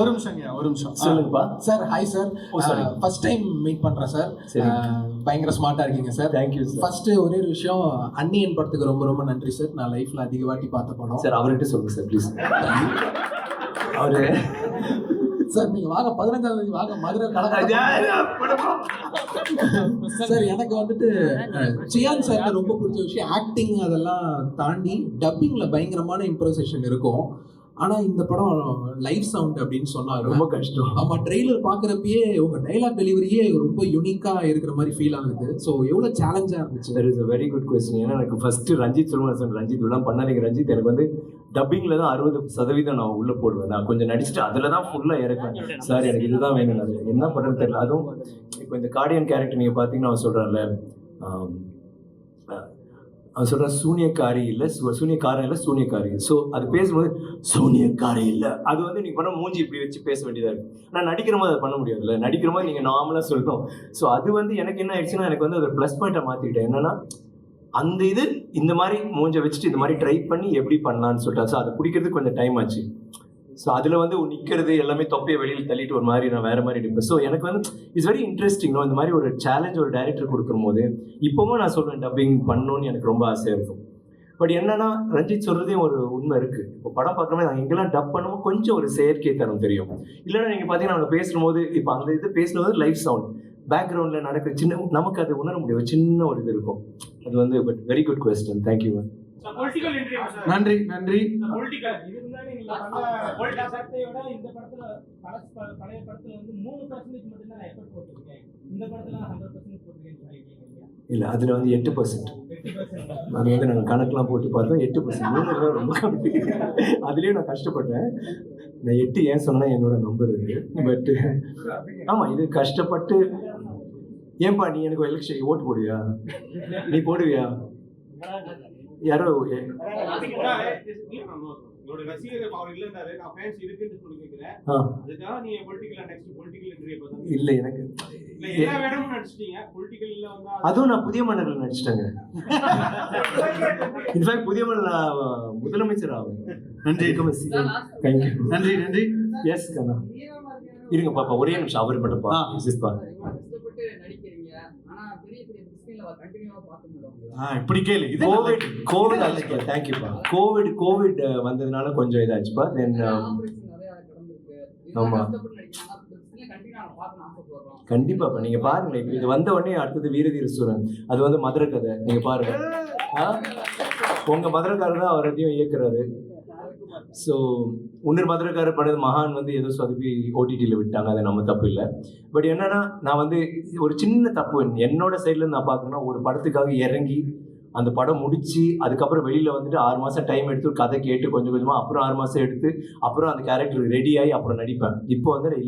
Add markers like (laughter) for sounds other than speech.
ஒரு நிமிஷங்க ஒரு நிமிஷம். சொல்லுங்கப்பா. Sir hi sir. First time meet பண்றேன் சார். பயங்கர ஸ்மார்ட்டா இருக்கீங்க சார் தேங்க்யூ சார் ஃபர்ஸ்ட் ஒரே ஒரு விஷயம் அன்னியன் படத்துக்கு ரொம்ப ரொம்ப நன்றி சார் நான் லைஃப்ல அதிக வாட்டி பார்த்த படம். சார் அவர்கிட்ட சொல்லுங்க சார் ப்ளீஸ் அவரு சார் நீங்க வாங்க பதினஞ்சாம் தேதி வாங்க மதுரை சார் எனக்கு வந்துட்டு சியான் சார் ரொம்ப பிடிச்ச விஷயம் ஆக்டிங் அதெல்லாம் தாண்டி டப்பிங்ல பயங்கரமான இம்ப்ரோசேஷன் இருக்கும். ஆனா இந்த படம் லைவ் சவுண்ட் அப்படின்னு சொன்னாங்க ரொம்ப கஷ்டம். ஆமா ட்ரெய்லர் பாக்குறப்பயே உங்க டைலாக் டெலிவரியே ரொம்ப யூனிக்கா இருக்கிற மாதிரி ஃபீல் ஆகுது. ஸோ எவ்வளவு சேலஞ்சா இருந்துச்சு? That is a very good question ஏன்னா எனக்கு ஃபர்ஸ்ட் ரஞ்சித் சொல்லுவேன் சார் ரஞ்சித் இதெல்லாம் பண்ணாதீங்க ரஞ்சித். எனக்கு வந்து டப்பிங்ல தான் அறுபது சதவீதம் நான் உள்ள போடுவேன். நான் கொஞ்சம் நடிச்சுட்டு அதுல தான் ஃபுல்லா இறக்குவேன். சார் எனக்கு இதுதான் வேணும் அது என்ன பண்றது தெரியல. அதுவும் இப்போ இந்த கார்டியன் கேரக்டர் நீங்க பாத்தீங்கன்னா அவன் அஹ், அவன் சொல்றான் சூனியக்காரி இல்ல சூனியக்காரன் இல்ல சூனியக்காரி. ஸோ அது பேசும்போது சூனியக்காரி இல்ல. அது வந்து நீங்க பண்ண மூஞ்சி இப்படி வச்சு பேச வேண்டியதா இருக்கு. நான் நடிக்கிற மாதிரி அதை பண்ண முடியாதுல்ல. நடிக்கிற மாதிரி நீங்க நார்மலா சொல்லணும். ஸோ அது வந்து எனக்கு என்ன ஆயிடுச்சுன்னா எனக்கு வந்து அதை ப்ளஸ் பாயிண்ட்டை மாற்றிக்கிட்டேன் என்னன்னா அந்த இது இந்த மாதிரி மூஞ்ச வச்சுட்டு இந்த மாதிரி ட்ரை பண்ணி எப்படி பண்ணலான்னு சொல்லிட்டு ஸோ அதை பிடிக்கிறதுக்கு கொஞ்சம் டைம் ஆச்சு. ஸோ அதில் வந்து நிற்கிறது எல்லாமே தொப்பையை வெளியில் தள்ளிட்டு ஒரு மாதிரி நான் வேறு மாதிரி எடுப்பேன் ஸோ எனக்கு வந்து இட்ஸ் வெரி இன்ட்ரெஸ்டிங் இந்த மாதிரி ஒரு சேலஞ்ச் ஒரு டைரக்டர் கொடுக்கும்போது இப்போவும் நான் சொல்லுவேன் டப்பிங் பண்ணணும்னு எனக்கு ரொம்ப ஆசையாக இருக்கும். பட் என்னன்னா ரஞ்சித் சொல்றதே ஒரு உண்மை இருக்கு. இப்போ படம் பார்க்குறமே நாங்கள் எங்கெல்லாம் டப் பண்ணுமோ கொஞ்சம் ஒரு செயற்கை தரம் தெரியும். இல்லைன்னா நீங்கள் பார்த்தீங்கன்னா அவங்க பேசும்போது இப்போ அந்த இது பேசுனது லைஃப் சவுண்ட் பேக்ரவுண்டில் நடக்கிற சின்ன நமக்கு அது உணர முடியும். ஒரு சின்ன ஒரு இது இருக்கும். அது வந்து but very good question thank you ma'am நன்றி நன்றி. இல்லை அதில் வந்து எட்டு பர்சன்ட் அது வந்து நாங்கள் கணக்கெலாம் போட்டு பார்த்தோம் எட்டு பர்சன்ட் மூணு ரொம்ப கம்மி. அதுலேயும் நான் கஷ்டப்பட்டேன். நான் எட்டு ஏன் சொன்னா என்னோட நம்பர் இருக்கு பட் ஆமாம் இது கஷ்டப்பட்டு ஏன்பா நீ எனக்கு எலெக்ஷன் ஓட்டு போடுவியா? நீ போடுவியா? யாரோ இல்லை எனக்கு அதுவும் நான் புதிய மன்னர்கள் நடிச்சிட்டேங்க. (laughs) இன்ஃபேக்ட் புதிய மன்னர் நான் முதலமைச்சர் ஆகும் நன்றி. தேங்க்யூ நன்றி நன்றி. எஸ் கண்ணா. இருங்க பாப்பா ஒரே நிமிஷம். அவர் மட்டும் பா. இப்படி கேளு. இது கோவிட் கோவிட் ஆச்சுப்பா தேங்க்யூப்பா கோவிட் கோவிட் வந்ததுனால கொஞ்சம் இதாச்சுப்பா தென் ஆபரேஷன் நிறைய கடந்திருக்கு. ஆமா. கண்டிப்பாப்பா நீங்க பாருங்க இப்போ இது வந்த உடனே அடுத்தது வீரதீர சூரன் அது வந்து மதுரை கதை நீங்க பாருங்க? உங்க மதுரைக்காரர் தான் அவர் இயக்குறாரு. ஸோ இன்னொரு மதுரைக்காரர் பண்ணது மகான் வந்து ஏதோ சொதப்பி ஓடிடியில் விட்டாங்க அது நம்ம தப்பு இல்லை. பட் என்னன்னா நான் வந்து ஒரு சின்ன தப்பு. என்னோட சைட்ல நான் பார்க்கணும்னா ஒரு படத்துக்காக இறங்கி அந்த படம் முடிச்சு அதுக்கப்புறம் வெளியில வந்துட்டு ஆறு மாசம் டைம் எடுத்து ஒரு கதை கேட்டு கொஞ்சம் கொஞ்சமா அப்புறம் ஆறு மாசம் எடுத்து அப்புறம் அந்த கேரக்டர் ரெடி ஆகி அப்புறம் நடிப்பேன். இப்போ வந்து